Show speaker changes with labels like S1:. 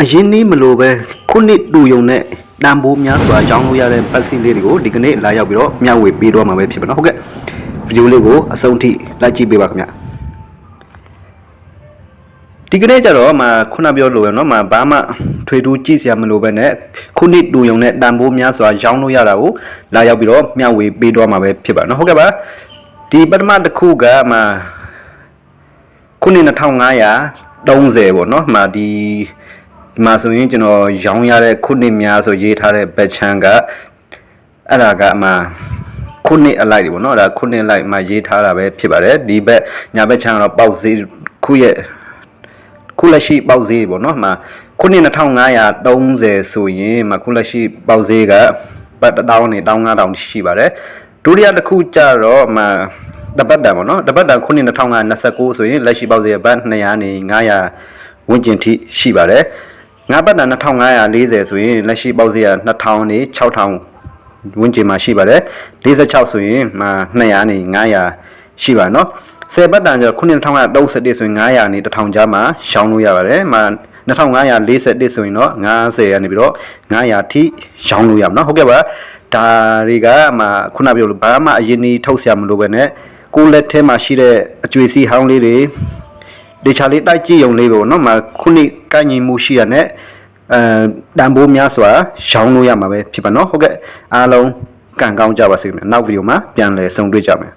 S1: အရင်နေ့မလို့ပဲခုနှစ်တူယုံနဲ့တန်ဖိုးများစွာရောင်းလို့ရတဲ့ပတ်စည်းလေးတွေကိုဒီကနေ့လာရောက်ပြီးတော့မျှဝေပေးတော့မှာပဲဖြစ်ပါတော့ဟုတ်ကဲ့ဗီဒီယိုလေးကိုအဆုံးထိလိုက်ကြည့်ပေးပါခင်ဗျဒီကနေ့ကျတော့မခုနပြောလို့ပဲเนาะမဘာမှထွေထူးကြည့်စရာမလိုပဲနဲ့ခုနှစ်တူယုံနဲ့တန်ဖိုးများစွာရောင်းလို့ရတာကိုလာရောက်ပြီးတော့မျှဝေပေးတော့မှာပဲဖြစ်ပါเนาะဟုတ်ကဲ့ပါဒီပထမတစ်ခုကမှ ခုနှစ်2530ပေါ့နော်မှာဒီ ဒီမှာဆိုရင်ကျွန်တော်ရောင်းရတဲ့ခုနှစ်များဆိုရေးထားတဲ့ဘက်ချန်ကအဲ့ဒါကအမှခုနှစ်အလိုက်တွေပေါ့နော်အဲ့ဒါခုနှစ်အလိုက်မှာရေးထားတာပဲဖြစ်ပါတယ်ဒီဘက်ညာဘက်ချန်ကတော့ပေါက်ဈေးခုရဲ့ခုလက်ရှိပေါက်ဈေးပေါ့နော်မှာခုနှစ်2530ဆိုရင်မှာခုလက်ရှိပေါက်ဈေးကပတ်1000နဲ့15000ရှိပါတယ်ဒုတိယတစ်ခုကျတော့မှာတပတ်တန်ပေါ့နော်တပတ်တန်ခုနှစ်2029ဆိုရင်လက်ရှိပေါက်ဈေးကဘတ်200နဲ့900ဝန်းကျင်ထိရှိပါတယ် ငါးပတ်တန်2540ဆိုရင်လက်ရှိပေါက်ဈေးက2000နဲ့6000ဝန်းကျင်မှာရှိပါတယ်46ဆိုရင်မှာ200နဲ့900ရှိပါเนาะ10ပတ်တန်ကျတော့ခုနှစ်2031ဆိုရင်900နဲ့1000ကြားမှာရှောင်းလို့ရပါတယ်မှာ2541ဆိုရင်တော့90ကနေပြီးတော့900ထိရှောင်းလို့ရမှာเนาะဟုတ်ကဲ့ပါဒါတွေကမှခုနပြောလို့ဘာမှအရင်ကြီးထုတ်ဆရာမလို့ပဲနဲ့ကိုယ်လက်ထဲမှာရှိတဲ့အကျွေစီဟောင်းလေးတွေ ဒေချာလေးတိုက်ကြည့်ရုံလေးပေါ့နော်မခုနှစ်ကိုင်ညီမှုရှိရတဲ့အဲတန်ဖိုးများစွာရောင်းလို့ရမှာပဲဖြစ်ပါနော်ဟုတ်ကဲ့အားလုံးကံကောင်းကြပါစေခင်ဗျနောက်ဗီဒီယိုမှာပြန်လည်ဆုံတွေ့ကြမယ်